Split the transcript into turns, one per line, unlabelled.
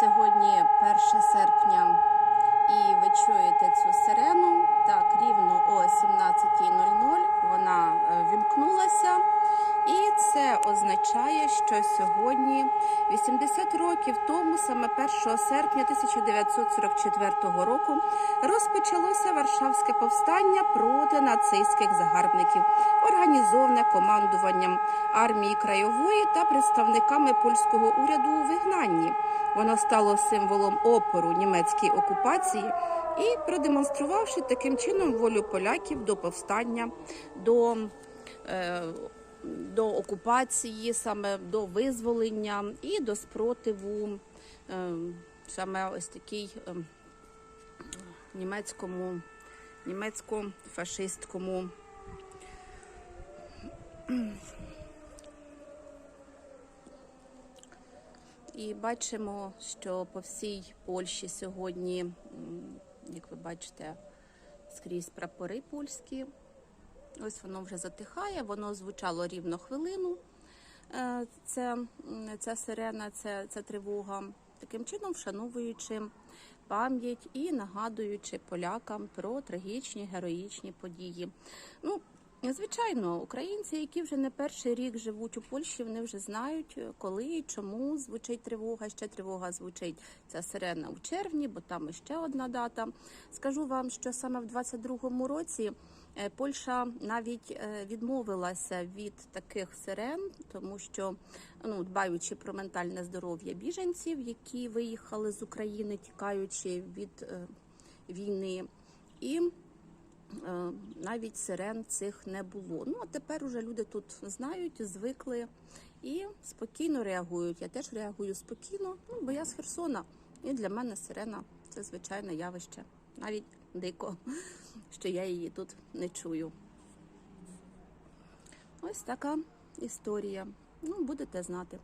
Сьогодні 1 серпня, і ви чуєте цю сирену. Так, рівно о 17.00 вона е, вімкнулася. І це означає, що сьогодні, 80 років тому, саме 1 серпня 1944 року, розпочалося Варшавське повстання проти нацистських загарбників, організоване командуванням армії краєвої та представниками польського уряду у вигнанні. Воно стало символом опору німецькій окупації і продемонструвавши таким чином волю поляків до повстання, до, е, до окупації, саме до визволення і до спротиву е, саме ось такій е, німецькому, німецько-фашистському І бачимо, що по всій Польщі сьогодні, як ви бачите, скрізь прапори польські. Ось воно вже затихає, воно звучало рівно хвилину. Е, Це, ця сирена, це, ця тривога. Таким чином вшановуючи пам'ять і нагадуючи полякам про трагічні героїчні події. Ну, Звичайно, українці, які вже не перший рік живуть у Польщі, вони вже знають, коли і чому звучить тривога. Ще тривога звучить ця сирена у червні, бо там іще одна дата. Скажу вам, що саме в 22-му році е, Польща навіть е, відмовилася від таких сирен, тому що ну дбаючи про ментальне здоров'я біженців, які виїхали з України, тікаючи від е, війни, і Е, навіть сирен цих не було. Ну а тепер уже люди тут знають, звикли і спокійно реагують. Я теж реагую спокійно, ну бо я з Херсона. І для мене сирена це звичайне явище. Навіть дико, що я її тут не чую. Ось така історія. Ну, будете знати.